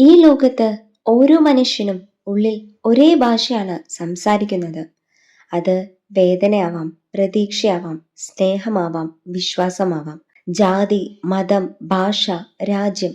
ഈ ലോകത്ത് ഓരോ മനുഷ്യനും ഉള്ളിൽ ഒരേ ഭാഷയാണ് സംസാരിക്കുന്നത്. അത് വേദനയാവാം പ്രതീക്ഷയാവാം സ്നേഹമാവാം വിശ്വാസമാവാം. ജാതി മതം ഭാഷ രാജ്യം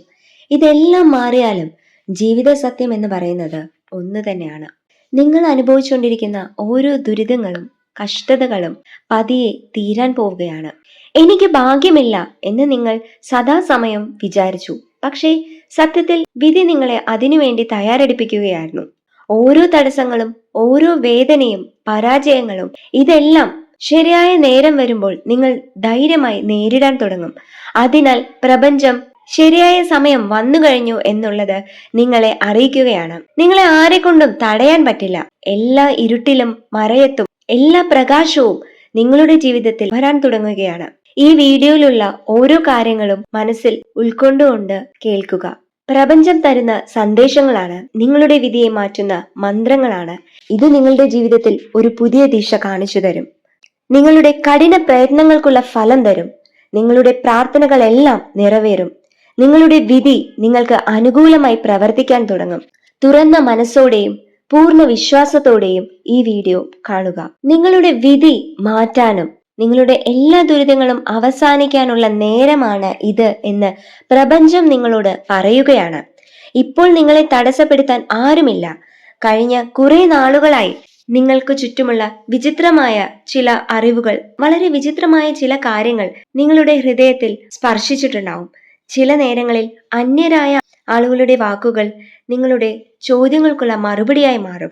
ഇതെല്ലാം മാറിയാലും ജീവിത സത്യം എന്ന് പറയുന്നത് ഒന്ന് തന്നെയാണ്. നിങ്ങൾ അനുഭവിച്ചുകൊണ്ടിരിക്കുന്ന ഓരോ ദുരിതങ്ങളും കഷ്ടതകളും പതിയെ തീരാൻ പോവുകയാണ്. എനിക്ക് ഭാഗ്യമില്ല എന്ന് നിങ്ങൾ സദാസമയം വിചാരിച്ചു. പക്ഷേ സത്യത്തിൽ വിധി നിങ്ങളെ അതിനുവേണ്ടി തയ്യാറെടുപ്പിക്കുകയായിരുന്നു. ഓരോ തടസ്സങ്ങളും ഓരോ വേദനയും പരാജയങ്ങളും ഇതെല്ലാം ശരിയായ നേരം വരുമ്പോൾ നിങ്ങൾ ധൈര്യമായി നേരിടാൻ തുടങ്ങും. അതിനാൽ പ്രപഞ്ചം ശരിയായ സമയം വന്നു കഴിഞ്ഞു എന്നുള്ളത് നിങ്ങളെ അറിയിക്കുകയാണ്. നിങ്ങളെ ആരെക്കൊണ്ടും തടയാൻ പറ്റില്ല. എല്ലാ ഇരുട്ടിലും മറയത്തും എല്ലാ പ്രകാശവും നിങ്ങളുടെ ജീവിതത്തിൽ വരാൻ തുടങ്ങുകയാണ്. ഈ വീഡിയോയിലുള്ള ഓരോ കാര്യങ്ങളും മനസ്സിൽ ഉൾക്കൊണ്ടുകൊണ്ട് കേൾക്കുക. പ്രപഞ്ചം തരുന്ന സന്ദേശങ്ങളാണ് നിങ്ങളുടെ വിധിയെ മാറ്റുന്ന മന്ത്രങ്ങളാണ്. ഇത് നിങ്ങളുടെ ജീവിതത്തിൽ ഒരു പുതിയ ദിശ കാണിച്ചു തരും. നിങ്ങളുടെ കഠിന പ്രയത്നങ്ങൾക്കുള്ള ഫലം തരും. നിങ്ങളുടെ പ്രാർത്ഥനകളെല്ലാം നിറവേറും. നിങ്ങളുടെ വിധി നിങ്ങൾക്ക് അനുകൂലമായി പ്രവർത്തിക്കാൻ തുടങ്ങും. തുറന്ന മനസ്സോടെയും പൂർണ വിശ്വാസത്തോടെയും ഈ വീഡിയോ കാണുക. നിങ്ങളുടെ വിധി മാറ്റാനും നിങ്ങളുടെ എല്ലാ ദുരിതങ്ങളും അവസാനിക്കാനുള്ള നേരമാണ് ഇത് എന്ന് പ്രപഞ്ചം നിങ്ങളോട് പറയുകയാണ്. ഇപ്പോൾ നിങ്ങളെ തടസ്സപ്പെടുത്താൻ ആരുമില്ല. കഴിഞ്ഞ കുറെ നാളുകളായി നിങ്ങൾക്ക് ചുറ്റുമുള്ള വിചിത്രമായ ചില അറിവുകൾ വളരെ വിചിത്രമായ ചില കാര്യങ്ങൾ നിങ്ങളുടെ ഹൃദയത്തിൽ സ്പർശിച്ചിട്ടുണ്ടാവും. ചില നേരങ്ങളിൽ അന്യരായ ആളുകളുടെ വാക്കുകൾ നിങ്ങളുടെ ചോദ്യങ്ങൾക്കുള്ള മറുപടിയായി മാറും.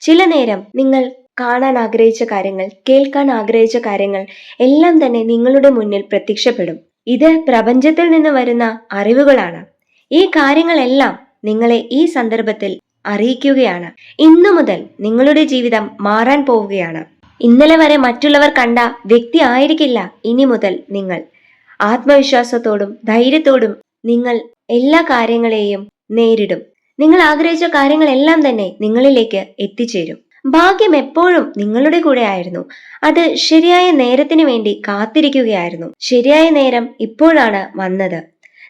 ചില നേരം നിങ്ങൾ കാണാൻ ആഗ്രഹിച്ച കാര്യങ്ങൾ കേൾക്കാൻ ആഗ്രഹിച്ച കാര്യങ്ങൾ എല്ലാം തന്നെ നിങ്ങളുടെ മുന്നിൽ പ്രത്യക്ഷപ്പെടും. ഇത് പ്രപഞ്ചത്തിൽ നിന്ന് വരുന്ന അറിവുകളാണ്. ഈ കാര്യങ്ങളെല്ലാം നിങ്ങളെ ഈ സന്ദർഭത്തിൽ അറിയിക്കുകയാണ്. ഇന്നു മുതൽ നിങ്ങളുടെ ജീവിതം മാറാൻ പോവുകയാണ്. ഇന്നലെ വരെ മറ്റുള്ളവർ കണ്ട വ്യക്തി ആയിരിക്കില്ല ഇനി മുതൽ നിങ്ങൾ. ആത്മവിശ്വാസത്തോടും ധൈര്യത്തോടും നിങ്ങൾ എല്ലാ കാര്യങ്ങളെയും നേരിടും. നിങ്ങൾ ആഗ്രഹിച്ച കാര്യങ്ങളെല്ലാം തന്നെ നിങ്ങളിലേക്ക് എത്തിച്ചേരും. ഭാഗ്യം എപ്പോഴും നിങ്ങളുടെ കൂടെ ആയിരുന്നു. അത് ശരിയായ നേരത്തിന് വേണ്ടി കാത്തിരിക്കുകയായിരുന്നു. ശരിയായ നേരം ഇപ്പോഴാണ് വന്നത്.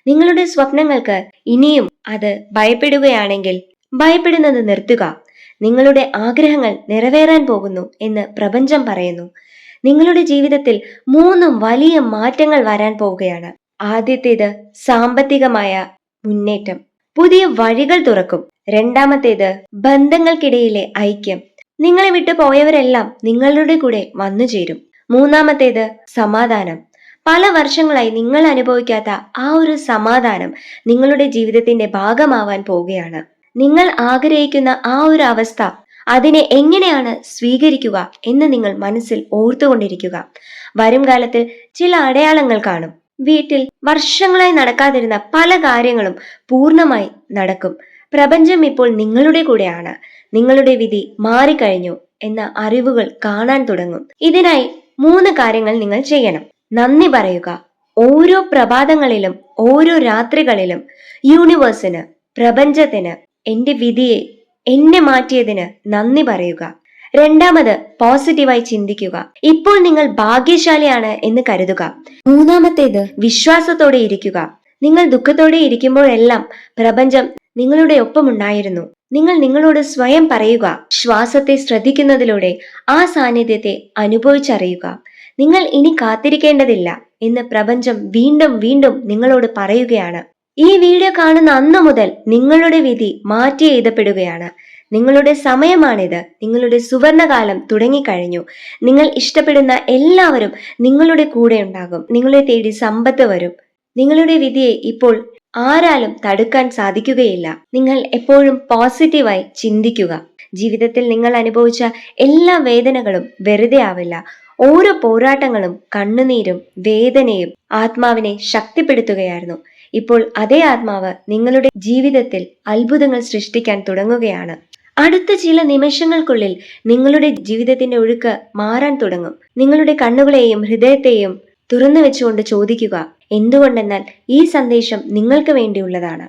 നിങ്ങളുടെ സ്വപ്നങ്ങൾക്ക് ഇനിയും അത് ഭയപ്പെടുകയാണെങ്കിൽ ഭയപ്പെടുന്നത് നിർത്തുക. നിങ്ങളുടെ ആഗ്രഹങ്ങൾ നിറവേറാൻ പോകുന്നു എന്ന് പ്രപഞ്ചം പറയുന്നു. നിങ്ങളുടെ ജീവിതത്തിൽ മൂന്നും വലിയ മാറ്റങ്ങൾ വരാൻ പോവുകയാണ്. ആദ്യത്തേത് സാമ്പത്തികമായ മുന്നേറ്റം. പുതിയ വഴികൾ തുറക്കും. രണ്ടാമത്തേത് ബന്ധങ്ങൾക്കിടയിലെ ഐക്യം. നിങ്ങളെ വിട്ട് പോയവരെല്ലാം നിങ്ങളുടെ കൂടെ വന്നു ചേരും. മൂന്നാമത്തേത് സമാധാനം. പല വർഷങ്ങളായി നിങ്ങൾ അനുഭവിക്കാത്ത ആ ഒരു സമാധാനം നിങ്ങളുടെ ജീവിതത്തിന്റെ ഭാഗമാവാൻ പോവുകയാണ്. നിങ്ങൾ ആഗ്രഹിക്കുന്ന ആ ഒരു അവസ്ഥ അതിനെ എങ്ങനെയാണ് സ്വീകരിക്കുക എന്ന് നിങ്ങൾ മനസ്സിൽ ഓർത്തുകൊണ്ടിരിക്കുക. വരും കാലത്തിൽ ചില അടയാളങ്ങൾ കാണും. വീട്ടിൽ വർഷങ്ങളായി നടക്കാതിരുന്ന പല കാര്യങ്ങളും പൂർണമായി നടക്കും. പ്രപഞ്ചം ഇപ്പോൾ നിങ്ങളുടെ കൂടെയാണ്. നിങ്ങളുടെ വിധി മാറിക്കഴിഞ്ഞു എന്ന അറിവുകൾ കാണാൻ തുടങ്ങും. ഇതിനായി മൂന്ന് കാര്യങ്ങൾ നിങ്ങൾ ചെയ്യണം. നന്ദി പറയുക. ഓരോ പ്രഭാതങ്ങളിലും ഓരോ രാത്രികളിലും യൂണിവേഴ്സിന് പ്രപഞ്ചത്തിന് എന്റെ വിധിയെ എന്നെ മാറ്റിയതിന് നന്ദി പറയുക. രണ്ടാമത് പോസിറ്റീവായി ചിന്തിക്കുക. ഇപ്പോൾ നിങ്ങൾ ഭാഗ്യശാലിയാണ് എന്ന് കരുതുക. മൂന്നാമത്തേത് വിശ്വാസത്തോടെ ഇരിക്കുക. നിങ്ങൾ ദുഃഖത്തോടെ ഇരിക്കുമ്പോഴെല്ലാം പ്രപഞ്ചം നിങ്ങളുടെ ഒപ്പമുണ്ടായിരുന്നു. നിങ്ങൾ നിങ്ങളോട് സ്വയം പറയുക ശ്വാസത്തെ ശ്രദ്ധിക്കുന്നതിലൂടെ ആ സാന്നിധ്യത്തെ അനുഭവിച്ചറിയുക. നിങ്ങൾ ഇനി കാത്തിരിക്കേണ്ടതില്ല എന്ന് പ്രപഞ്ചം വീണ്ടും വീണ്ടും നിങ്ങളോട് പറയുകയാണ്. ഈ വീഡിയോ കാണുന്ന അന്നു മുതൽ നിങ്ങളുടെ വിധി മാറ്റി എഴുതപ്പെടുകയാണ്. നിങ്ങളുടെ സമയമാണിത്. നിങ്ങളുടെ സുവർണകാലം തുടങ്ങിക്കഴിഞ്ഞു. നിങ്ങൾ ഇഷ്ടപ്പെടുന്ന എല്ലാവരും നിങ്ങളുടെ കൂടെ ഉണ്ടാകും. നിങ്ങളെ തേടി സമ്പത്ത് വരും. നിങ്ങളുടെ വിധിയെ ഇപ്പോൾ ആരാലും തടുക്കാൻ സാധിക്കുകയില്ല. നിങ്ങൾ എപ്പോഴും പോസിറ്റീവായി ചിന്തിക്കുക. ജീവിതത്തിൽ നിങ്ങൾ അനുഭവിച്ച എല്ലാ വേദനകളും വെറുതെ ആവില്ല. ഓരോ പോരാട്ടങ്ങളും കണ്ണുനീരും വേദനയും ആത്മാവിനെ ശക്തിപ്പെടുത്തുകയായിരുന്നു. ഇപ്പോൾ അതേ ആത്മാവ് നിങ്ങളുടെ ജീവിതത്തിൽ അത്ഭുതങ്ങൾ സൃഷ്ടിക്കാൻ തുടങ്ങുകയാണ്. അടുത്ത ചില നിമിഷങ്ങൾക്കുള്ളിൽ നിങ്ങളുടെ ജീവിതത്തിന്റെ ഒഴുക്ക് മാറാൻ തുടങ്ങും. നിങ്ങളുടെ കണ്ണുകളെയും ഹൃദയത്തെയും തുറന്നു വെച്ചുകൊണ്ട് ചോദിക്കുക എന്തുകൊണ്ടെന്നാൽ ഈ സന്ദേശം നിങ്ങൾക്ക് വേണ്ടിയുള്ളതാണ്.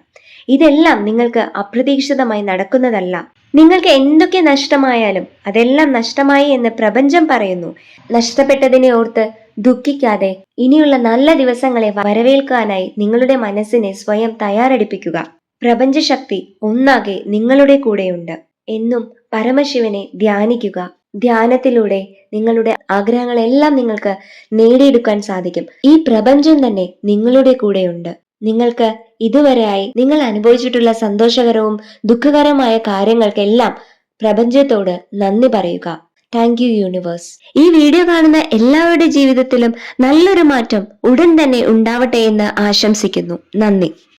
ഇതെല്ലാം നിങ്ങൾക്ക് അപ്രതീക്ഷിതമായി നടക്കുന്നതല്ല. നിങ്ങൾക്ക് എന്തൊക്കെ നഷ്ടമായാലും അതെല്ലാം നഷ്ടമായി എന്ന് പ്രപഞ്ചം പറയുന്നു. നഷ്ടപ്പെട്ടതിനെ ഓർത്ത് ദുഃഖിക്കാതെ ഇനിയുള്ള നല്ല ദിവസങ്ങളെ വരവേൽക്കാനായി നിങ്ങളുടെ മനസ്സിനെ സ്വയം തയ്യാറെടുപ്പിക്കുക. പ്രപഞ്ചശക്തി ഒന്നാകെ നിങ്ങളുടെ കൂടെയുണ്ട്. എന്നും പരമശിവനെ ധ്യാനിക്കുക. ധ്യാനത്തിലൂടെ നിങ്ങളുടെ ആഗ്രഹങ്ങളെല്ലാം നിങ്ങൾക്ക് നേടിയെടുക്കാൻ സാധിക്കും. ഈ പ്രപഞ്ചം തന്നെ നിങ്ങളുടെ കൂടെയുണ്ട്. നിങ്ങൾക്ക് ഇതുവരെയായി നിങ്ങൾ അനുഭവിച്ചിട്ടുള്ള സന്തോഷകരവും ദുഃഖകരമായ കാര്യങ്ങൾക്കെല്ലാം പ്രപഞ്ചത്തോട് നന്ദി പറയുക. താങ്ക് യു യൂണിവേഴ്സ് ഈ വീഡിയോ കാണുന്ന എല്ലാവരുടെ ജീവിതത്തിലും നല്ലൊരു മാറ്റം ഉടൻ തന്നെ ഉണ്ടാവട്ടെ എന്ന് ആശംസിക്കുന്നു. നന്ദി.